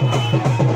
నా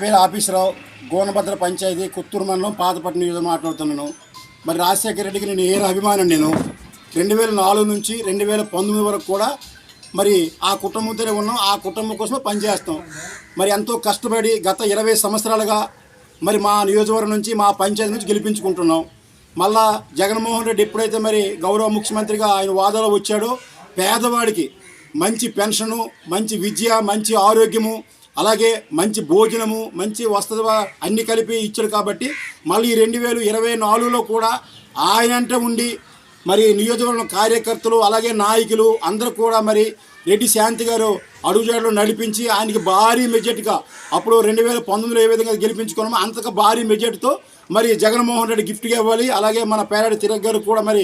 పేరు ఆఫీసరావు గోనభద్ర పంచాయతీ కుత్తూరు మండలం పాతపట్నం నియోజకం మాట్లాడుతున్నాను. మరి రాజశేఖర రెడ్డికి నేను ఏ అభిమానం నేను? రెండు వేల నాలుగు నుంచి రెండు వేల పంతొమ్మిది వరకు కూడా మరి ఆ కుటుంబంతోనే ఉన్నాం ఆ కుటుంబం కోసమే పనిచేస్తాం మరి ఎంతో కష్టపడి గత ఇరవై సంవత్సరాలుగా మరి మా నియోజకవర్గం నుంచి మా పంచాయతీ నుంచి గెలిపించుకుంటున్నాం. మళ్ళా జగన్మోహన్ రెడ్డి ఎప్పుడైతే మరి గౌరవ ముఖ్యమంత్రిగా ఆయన వాదనలో వచ్చాడో పేదవాడికి మంచి పెన్షను మంచి విద్య మంచి ఆరోగ్యము అలాగే మంచి భోజనము మంచి వసతి అన్ని కలిపి ఇచ్చాడు కాబట్టి మళ్ళీ రెండు వేలు ఇరవై నాలుగులో కూడా ఆయన అంటే ఉండి మరి నియోజకవర్గం కార్యకర్తలు అలాగే నాయకులు అందరూ కూడా మరి రెడ్డి శాంతి గారు అడుగుజాడలో నడిపించి ఆయనకి భారీ మెజెట్గా అప్పుడు రెండు వేల పంతొమ్మిదిలో ఏ విధంగా గెలిపించుకున్నామో అంతగా భారీ మెజెట్తో మరి జగన్మోహన్ రెడ్డి గిఫ్ట్గా ఇవ్వాలి. అలాగే మన పేరాడి తిరగ్ గారు కూడా మరి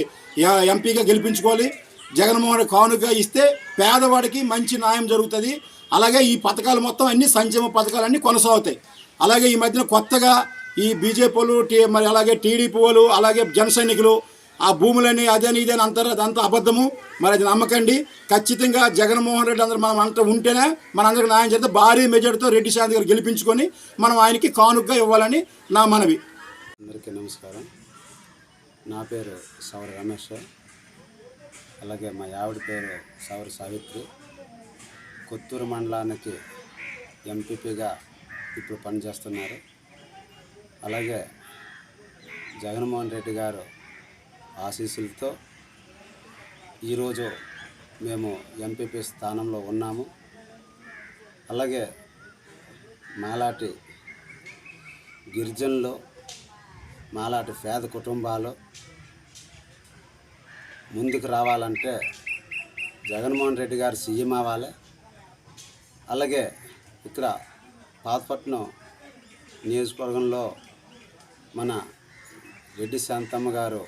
ఎంపీగా గెలిపించుకోవాలి. జగన్మోహన్ రెడ్డి కానుక ఇస్తే పేదవాడికి మంచి న్యాయం జరుగుతుంది. అలాగే ఈ పథకాలు మొత్తం అన్ని సంక్షేమ పథకాలు అన్నీ కొనసాగుతాయి. అలాగే ఈ మధ్యన కొత్తగా ఈ బీజేపీ వాళ్ళు టీ మరి అలాగే టీడీపీ వాళ్ళు అలాగే జన సైనికులు ఆ భూములని అదని ఇదని అంటారు. అదంతా అబద్ధము. మరి అది నమ్మకండి. ఖచ్చితంగా జగన్మోహన్ రెడ్డి అందరూ మనం అంతా ఉంటేనే మనందరికి న్యాయం చేస్తే భారీ మెజార్టీతో రెడ్డి శాంతి గారు గెలిపించుకొని మనం ఆయనకి కానుకగా ఇవ్వాలని నా మనవి. అందరికీ నమస్కారం. నా పేరు సవర రమేష్ అలాగే మా ఆవిడ పేరు సవర సావిత్రి. కొత్తూరు మండలానికి ఎంపీపీగా ఇప్పుడు పనిచేస్తున్నారు. అలాగే జగన్మోహన్ రెడ్డి గారు ఆశీస్సులతో ఈరోజు మేము ఎంపీపీ స్థానంలో ఉన్నాము. అలాగే మాలాటి గిరిజనులు మాలాటి పేద కుటుంబాలు ముందుకు రావాలంటే జగన్మోహన్ రెడ్డి గారు సీఎం అవ్వాలి. అలాగే ఇక్కడ పాతపట్నం నియోజకవర్గంలో మన రెడ్డి శాంతమ్మ గారు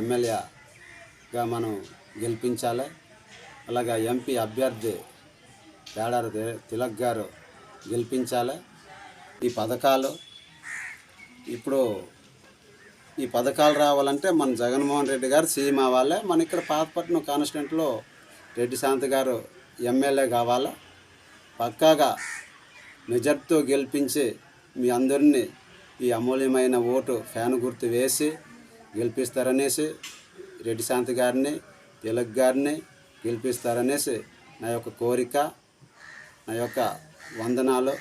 ఎమ్మెల్యేగా మనం గెలిపించాలి. అలాగే ఎంపీ అభ్యర్థి పేడారు తిలక్ గారు గెలిపించాలి. ఈ పథకాలు ఇప్పుడు ఈ పథకాలు రావాలంటే మన జగన్మోహన్ రెడ్డి గారు సీఎం అవ్వాలి. మన ఇక్కడ పాతపట్నం కాన్స్టిట్యూంట్లో రెడ్డి శాంతి గారు ఎమ్మెల్యే కావాలా? పక్కాగా మెజార్టీతో గెలిపించి మీ అందరినీ ఈ అమూల్యమైన ఓటు ఫ్యాన్ గుర్తు వేసి గెలిపిస్తారనేసి రెడ్డి శాంతి గారిని తిలక్ గారిని గెలిపిస్తారనేసి నా యొక్క కోరిక నా యొక్క వందనాలు.